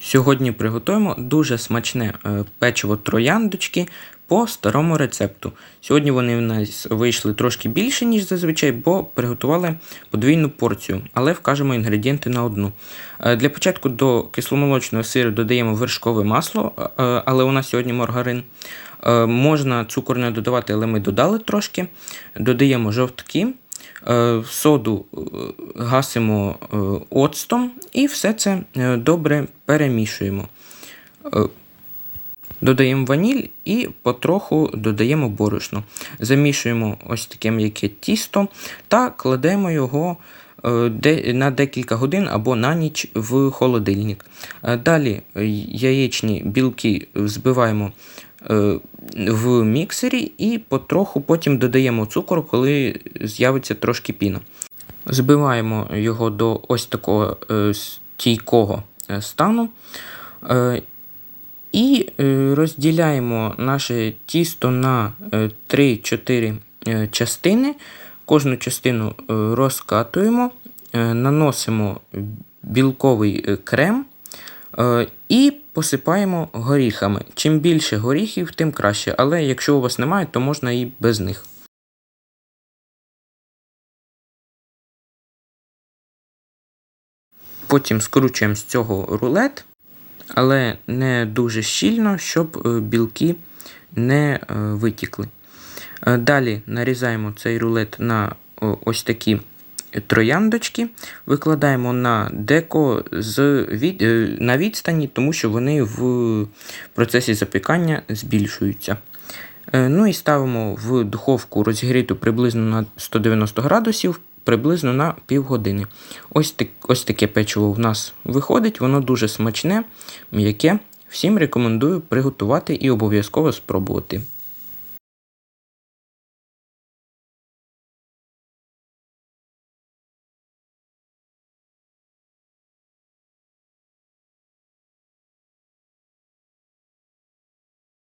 Сьогодні приготуємо дуже смачне е, печиво трояндочки по старому рецепту. Сьогодні вони в нас вийшли трошки більше, ніж зазвичай, бо приготували подвійну порцію, але вкажемо інгредієнти на одну. Е, Для початку до кисломолочного сиру додаємо вершкове масло, е, але у нас сьогодні маргарин. Можна цукор не додавати, але ми додали трошки. Додаємо жовтки. Е, Соду е, гасимо е, оцтом і все це добре перемішуємо. Додаємо ваніль і потроху додаємо борошно. Замішуємо ось таке м'яке тісто та кладемо його на декілька годин або на ніч в холодильник. Далі яєчні білки збиваємо е, в міксері і потроху потім додаємо цукор, коли з'явиться трошки піна. Збиваємо його до ось такого е, стійкого е, стану. Е, і е, розділяємо наше тісто на е, 3-4 е, частини. Кожну частину е, розкатуємо, е, наносимо білковий е, крем е, і посипаємо горіхами. Чим більше горіхів, тим краще. Але якщо у вас немає, то можна і без них. Потім скручуємо з цього рулет, але не дуже щільно, щоб е, білки не е, витікли. Е, Далі нарізаємо цей рулет на ось такі трояндочки, викладаємо на деко з від, е, на відстані, тому що вони в процесі запікання збільшуються. Е, Ну і ставимо в духовку розігріту приблизно на 190 градусів, приблизно на півгодини. Ось, так, ось таке печиво в нас виходить, воно дуже смачне, м'яке. Всім рекомендую приготувати і обов'язково спробувати.